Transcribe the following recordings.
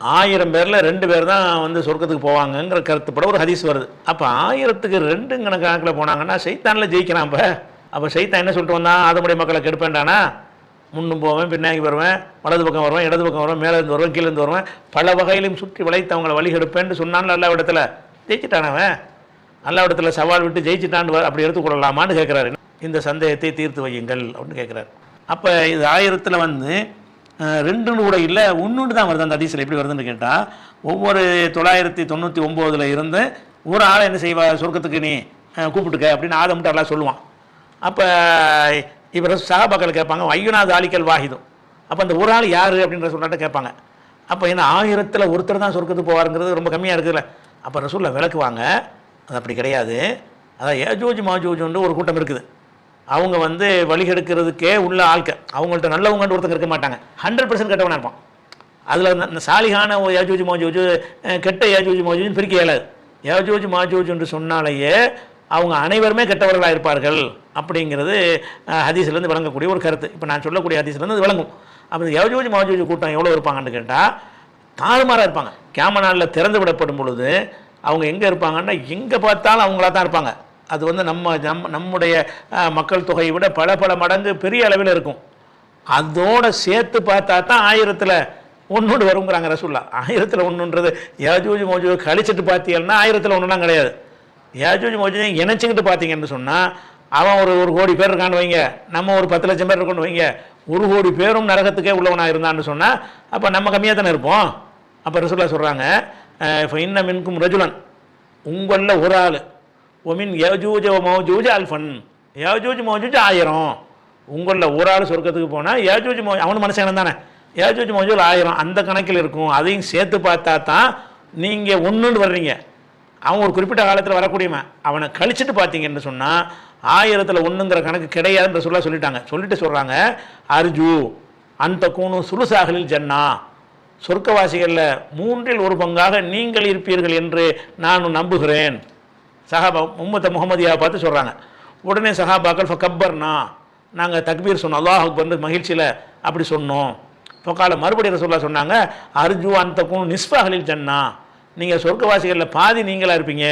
ஆயிரம் பேரில் ரெண்டு பேர் தான் வந்து சொர்க்கத்துக்கு போவாங்கங்கிற கருத்துப்பட ஒரு ஹதீஸ் வருது. அப்போ ஆயிரத்துக்கு ரெண்டுங்கிற கணக்கில் போனாங்கன்னா சைத்தானில் ஜெயிக்கிறான் அப்போ. அப்போ சைத்தான் என்ன சொல்லிட்டு வந்தான்? அதமுடைய மக்களை கெடுப்பேன்டானா? முன்னும் போவேன் பின்னாடி வருவேன் வலது பக்கம் வருவேன் இடது பக்கம் வருவேன் மேலே இருந்து வருவேன் கீழே இருந்து வருவேன். பல வகையிலும் சுற்றி வளைத்து அவங்கள வழி கெடுப்பேன்னு சொன்னான் நல்ல இடத்துல. ஜெயிச்சிட்டான் அவன். நல்ல இடத்துல சவால் விட்டு ஜெயிச்சிட்டான் அப்படி எடுத்துக்கொள்ளலாமான்னு கேட்குறாரு இந்த சந்தேகத்தை தீர்த்து வையுங்கள் அப்படின்னு கேட்குறாரு அப்போ இது ஆயிரத்தில் வந்து ரெண்டுன்னு கூட இல்லை ஒன்றுண்டு தான் வருது அந்த அதிசயில் எப்படி வருதுன்னு கேட்டால் ஒவ்வொரு தொள்ளாயிரத்தி தொண்ணூற்றி ஒம்போதில் இருந்து ஒரு ஆளை என்ன செய்வா சொர்க்கத்துக்கு நீ கூப்பிட்டுக்க அப்படின்னு ஆதம்ட்டு எல்லாம் சொல்லுவான். அப்போ இவர் சகாபாக்கள் கேட்பாங்க ஐயனாது ஆலிக்கல் வாகிதும் அப்போ அந்த ஒரு ஆள் யார் அப்படின்ற சொல்லிட்டு கேட்பாங்க. அப்போ என்ன ஆயிரத்தில் ஒருத்தர் தான் சொர்க்கத்துக்கு போவாருங்கிறது ரொம்ப கம்மியாக இருக்குதுல்ல. அப்போ ரசூலில் விளக்குவாங்க அது அப்படி கிடையாது. அதான் ஏஜோஜ் மாஜோஜ்னு ஒரு கூட்டம் இருக்குது. அவங்க வந்து வழிகெடுக்கிறதுக்கே உள்ள ஆட்கள் அவங்கள்ட்ட நல்லவங்கன்னு ஒருத்தங்க இருக்க மாட்டாங்க. ஹண்ட்ரட் பர்சன்ட் கெட்டவனாக இருப்பான். அதில் இந்த சாலிகான ஒரு யாஜூஜ் மாஜூஜ் கெட்ட யாஜூஜ் மாஜூஜ்னு பிரிக்க இயலாது. யாஜூஜ் மாஜூஜ் என்று சொன்னாலேயே அவங்க அனைவருமே கெட்டவர்களாக இருப்பார்கள் அப்படிங்கிறது ஹதீஸ்லேருந்து விளங்கக்கூடிய ஒரு கருத்து. இப்போ நான் சொல்லக்கூடிய ஹதீஸ்லேருந்து அது விளங்கும். அப்போ இந்த யாஜூஜ் மாஜூஜ் கூட்டம் எவ்வளோ இருப்பாங்கன்னு கேட்டால் தாறுமாறாக இருப்பாங்க. கேம நாளில் திறந்து விடப்படும் பொழுது அவங்க எங்கே இருப்பாங்கன்னா எங்கே பார்த்தாலும் அவங்களா தான் இருப்பாங்க. அது வந்து நம்ம நம் நம்முடைய மக்கள் தொகையை விட பல பல மடங்கு பெரிய அளவில் இருக்கும். அதோடு சேர்த்து பார்த்தா தான் ஆயிரத்தில் ஒன்று வருங்கிறாங்க ரசூல்லா. ஆயிரத்தில் ஒன்றுன்றது யாஜூஜ் மோஜூ கழிச்சிட்டு பார்த்தீங்கன்னா ஆயிரத்தில் ஒன்றுலாம் கிடையாது. யாஜூஜ் மோஜூ இணைச்சிக்கிட்டு பார்த்தீங்கன்னு சொன்னால் அவன் ஒரு ஒரு கோடி பேர் இருக்கான்னு வைங்க. நம்ம ஒரு பத்து லட்சம் பேர் இருக்கோன்னு வைங்க. ஒரு கோடி பேரும் நரகத்துக்கே உள்ளவனாக இருந்தான்னு சொன்னால் அப்போ நம்ம கம்மியாக தானே இருப்போம்? அப்போ ரசூல்லா சொல்கிறாங்க இப்போ இன்ன மின்கும் ரஜுலன். உங்களில் ஒரு ஆள். ஒமின் யஜூஜ மௌஜூஜ அல்ஃபன் யஜூஜ் மௌஜூஜ் ஆயிரம் உங்களில் ஒரு ஆள் சொர்க்கத்துக்கு போனால் ஏஜூஜ் மௌ அவனு மனுஷன் தானே. ஏஜூஜ் மௌஜூஜ் ஆயிரம். அந்த கணக்கில் இருக்கும். அதையும் சேர்த்து பார்த்தா தான் நீங்கள் ஒன்றுன்னு வர்றீங்க. அவன் ஒரு குறிப்பிட்ட காலத்தில் வரக்கூடியவன். அவனை கழிச்சிட்டு பார்த்தீங்கன்னு சொன்னால் ஆயிரத்தில் ஒன்றுங்கிற கணக்கு கிடையாதுன்ற சொல்ல சொல்லிட்டாங்க. சொல்லிட்டு சொல்கிறாங்க அர்ஜு அந்த கூணு சுலுசாகலில் ஜன்னா. சொர்க்கவாசிகளில் மூன்றில் ஒரு பங்காக நீங்கள் இருப்பீர்கள் என்று நான் நம்புகிறேன். சஹாபா உம்மத்த முகமதியாவை பார்த்து சொல்கிறாங்க உடனே சஹாபாக்கள் ஃபக்கப்பர்னா நாங்கள் தக்பீர் சொன்னோம். அல்லாஹ் அக்பர்னு மகிழ்ச்சியில் அப்படி சொன்னோம். பொக்கால மறுபடியும் ரசோல்லா சொன்னாங்க அர்ஜு அந்த கூணு நிஸ்பாகலில் ஜன்னா. நீங்கள் சொர்க்கவாசிகளில் பாதி நீங்களாக இருப்பீங்க.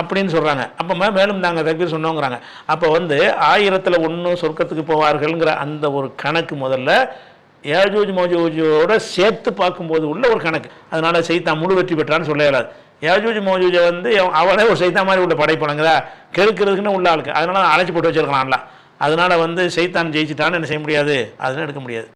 அப்படின்னு சொல்கிறாங்க அப்போ மேலும் நாங்கள் தக்பீர் சொன்னோங்கிறாங்க. அப்போ வந்து ஆயிரத்தில் ஒன்று சொர்க்கத்துக்கு போவார்கள்ங்கிற அந்த ஒரு கணக்கு முதல்ல ஏஜூஜ் மோஜூஜோட சேர்த்து பார்க்கும்போது உள்ள ஒரு கணக்கு. அதனால செய்தான் முழு வெற்றி பெற்றான்னு சொல்ல இயலாது யஜூஜ் மோஜூஜை வந்து அவளே அவனே ஒரு சைத்தான் மாதிரி உள்ள படைப்பணுங்களா கெடுக்கிறதுக்குன்னு உள்ள ஆளுக்கு. அதனால அழைச்சி போட்டு வச்சிருக்கலாம்ல. அதனால வந்து சைத்தான் ஜெயிச்சிட்டான்னு என்ன செய்ய முடியாது? அதெல்லாம் எடுக்க முடியாது.